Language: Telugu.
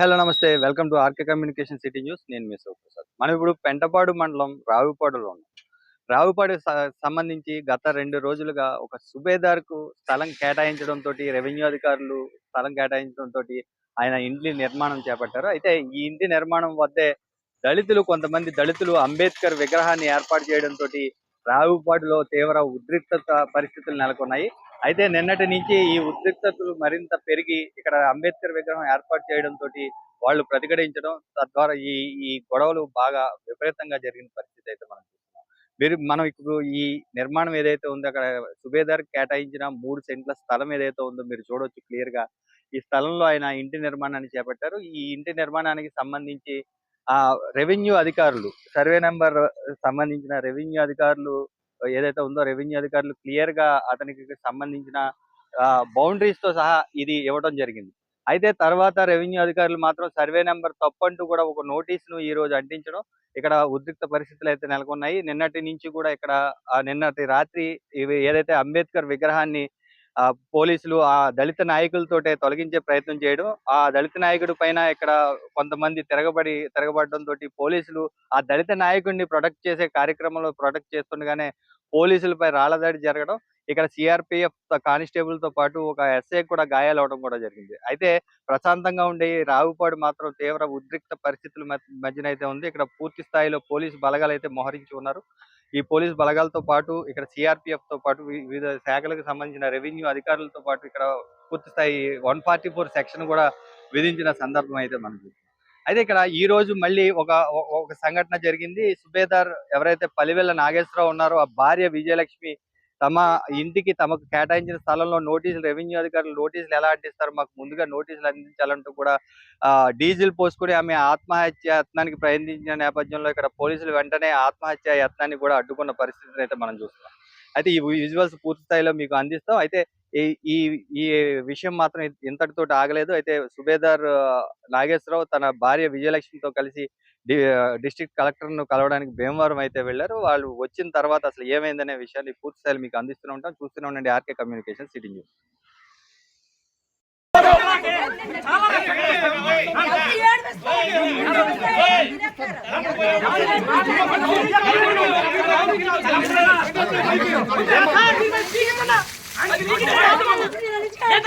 హలో నమస్తే. Welcome to RK communication city news. నేను మీ ప్రసాద్ మనం ఇప్పుడు పెంటపాడు మండలం రావుపాడులో ఉన్నాం. రావుపాడు సంబంధించి గత రెండు రోజులుగా ఒక సుబేదార్కు స్థలం కేటాయించడం తోటి రెవెన్యూ అధికారులు స్థలం కేటాయించడం తోటి ఆయన ఇంటి నిర్మాణం చేపట్టారు. అయితే ఈ ఇంటి నిర్మాణం వద్దే దళితులు కొంతమంది దళితులు అంబేద్కర్ విగ్రహాన్ని ఏర్పాటు చేయడం తోటి రావుపాడులో తీవ్ర ఉద్రిక్తత పరిస్థితులు నెలకొన్నాయి. అయితే నిన్నటి నుంచి ఈ ఉద్రిక్తతలు మరింత పెరిగి ఇక్కడ అంబేద్కర్ విగ్రహం ఏర్పాటు చేయడం తోటి వాళ్ళు ప్రతిఘటించడం తద్వారా ఈ ఈ గొడవలు బాగా విపరీతంగా జరిగిన పరిస్థితి అయితే మనం చూస్తున్నాం. మీరు మనం ఇప్పుడు ఈ నిర్మాణం ఏదైతే ఉందో అక్కడ సుబేదార్ కేటాయించిన మూడు సెంట్ల స్థలం ఏదైతే ఉందో మీరు చూడొచ్చు క్లియర్గా ఈ స్థలంలో ఆయన ఇంటి నిర్మాణాన్ని చేపట్టారు. ఈ ఇంటి నిర్మాణానికి సంబంధించి ఆ రెవెన్యూ అధికారులు సర్వే నెంబర్ సంబంధించిన రెవెన్యూ అధికారులు ఏదైతే ఉందో రెవెన్యూ అధికారులు క్లియర్గా అతనికి సంబంధించిన బౌండరీస్తో సహా ఇది ఇవ్వడం జరిగింది. అయితే తర్వాత రెవెన్యూ అధికారులు మాత్రం సర్వే నెంబర్ తప్పంటూ కూడా ఒక నోటీస్ను ఈ రోజు అంటించడం ఇక్కడ ఉద్రిక్త పరిస్థితులు అయితే నెలకొన్నాయి. నిన్నటి నుంచి కూడా ఇక్కడ నిన్నటి రాత్రి ఏదైతే అంబేద్కర్ విగ్రహాన్ని పోలీసులు ఆ దళిత నాయకులతోటే తొలగించే ప్రయత్నం చేయడం ఆ దళిత నాయకుడి పైన ఇక్కడ కొంతమంది తిరగబడి తిరగబడడం తోటి పోలీసులు ఆ దళిత నాయకుడిని ప్రొటెక్ట్ చేసే కార్యక్రమంలో ప్రొటెక్ట్ చేస్తుండగానే పోలీసులపై రాళ్ళదాడి జరగడం ఇక్కడ సిఆర్పిఎఫ్ కానిస్టేబుల్తో పాటు ఒక ఎస్ఐ కూడా గాయాలు అవడం కూడా జరిగింది. అయితే ప్రశాంతంగా ఉండే రావుపాడు మాత్రం తీవ్ర ఉద్రిక్త పరిస్థితుల మధ్య- మధ్యన అయితే ఉంది. ఇక్కడ పూర్తి స్థాయిలో పోలీసు బలగాలు అయితే మోహరించి ఉన్నారు. ఈ పోలీస్ బలగాలతో పాటు ఇక్కడ సిఆర్పిఎఫ్తో పాటు వివిధ శాఖలకు సంబంధించిన రెవెన్యూ అధికారులతో పాటు ఇక్కడ పూర్తి స్థాయి వన్ ఫార్టీ ఫోర్ సెక్షన్ కూడా విధించిన సందర్భం అయితే మనకు. అయితే ఇక్కడ ఈ రోజు మళ్ళీ ఒక ఒక- ఒక సంఘటన జరిగింది. సుబేదార్ ఎవరైతే పలివెల్ల నాగేశ్వరరావు ఉన్నారో ఆ భార్య విజయలక్ష్మి తమ ఇంటికి తమకు కేటాయించిన స్థలంలో నోటీసులు రెవెన్యూ అధికారులు నోటీసులు ఎలా అంటిస్తారు? మాకు ముందుగా నోటీసులు అందించాలంటూ కూడా డీజిల్ పోసుకుని ఆమె ఆత్మహత్య యత్నానికి ప్రయత్నించిన నేపథ్యంలో ఇక్కడ పోలీసులు వెంటనే ఆత్మహత్య యత్నాన్ని కూడా అడ్డుకున్న పరిస్థితిని అయితే మనం చూస్తున్నాం. అయితే ఈ విజువల్స్ పూర్తి స్థాయిలో మీకు అందిస్తాం. అయితే ఈ ఈ ఈ విషయం మాత్రం ఇంతటితో ఆగలేదు. అయితే సుబేదార్ నాగేశ్వరరావు తన భార్య విజయలక్ష్మితో కలిసి డిస్ట్రిక్ట్ కలెక్టర్ను కలవడానికి భీమవరం అయితే వెళ్ళారు. వాళ్ళు వచ్చిన తర్వాత అసలు ఏమైందనే విషయాన్ని పూర్తి స్థాయిలో మీకు అందిస్తూనే ఉంటాం. చూస్తూనే ఉండండి ఆర్కే కమ్యూనికేషన్ సిటీ న్యూస్. ఎంత